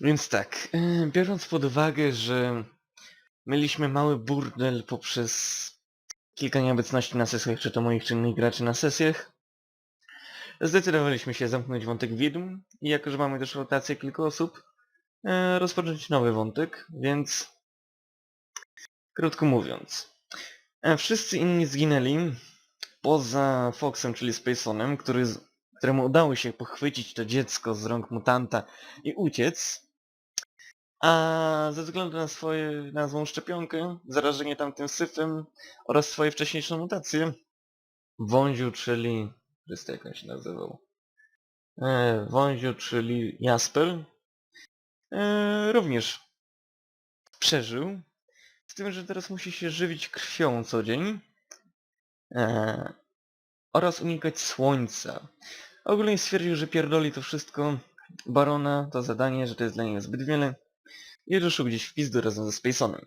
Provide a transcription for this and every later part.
Więc tak, e, biorąc pod uwagę, że mieliśmy mały burdel poprzez kilka nieobecności na sesjach, czy to moich czynnych graczy na sesjach, zdecydowaliśmy się zamknąć wątek widm i jako, że mamy też rotację kilku osób, e, rozpocząć nowy wątek, więc krótko mówiąc, e, wszyscy inni zginęli, poza Foxem, czyli Spaceonem, który, któremu udało się pochwycić to dziecko z rąk mutanta i uciec, a ze względu na swoje, na złą szczepionkę, zarażenie tamtym syfem oraz swoje wcześniejsze mutacje, Wąziu, czyli... Chryste, jak on się nazywał? E, Wąziu, czyli Jasper, e, również przeżył, z tym, że teraz musi się żywić krwią co dzień e, oraz unikać słońca. Ogólnie stwierdził, że pierdoli to wszystko Barona, to zadanie, że to jest dla niego zbyt wiele i ruszył gdzieś w pizdu razem ze Spaceonem.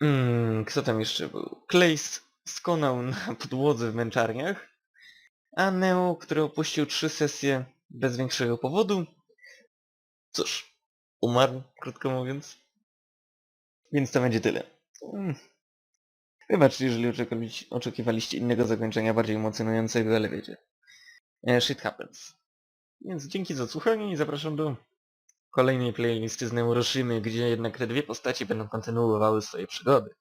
Mm, kto tam jeszcze był? Clays skonał na podłodze w męczarniach, a Neo, który opuścił trzy sesje bez większego powodu, cóż, umarł, krótko mówiąc. Więc to będzie tyle. Mm. Wybaczcie, jeżeli oczekiwaliście, innego zakończenia, bardziej emocjonującego, ale wiecie. E, shit happens. Więc dzięki za słuchanie i zapraszam do kolejnej playlisty z Neuroshimy, gdzie jednak te dwie postaci będą kontynuowały swoje przygody.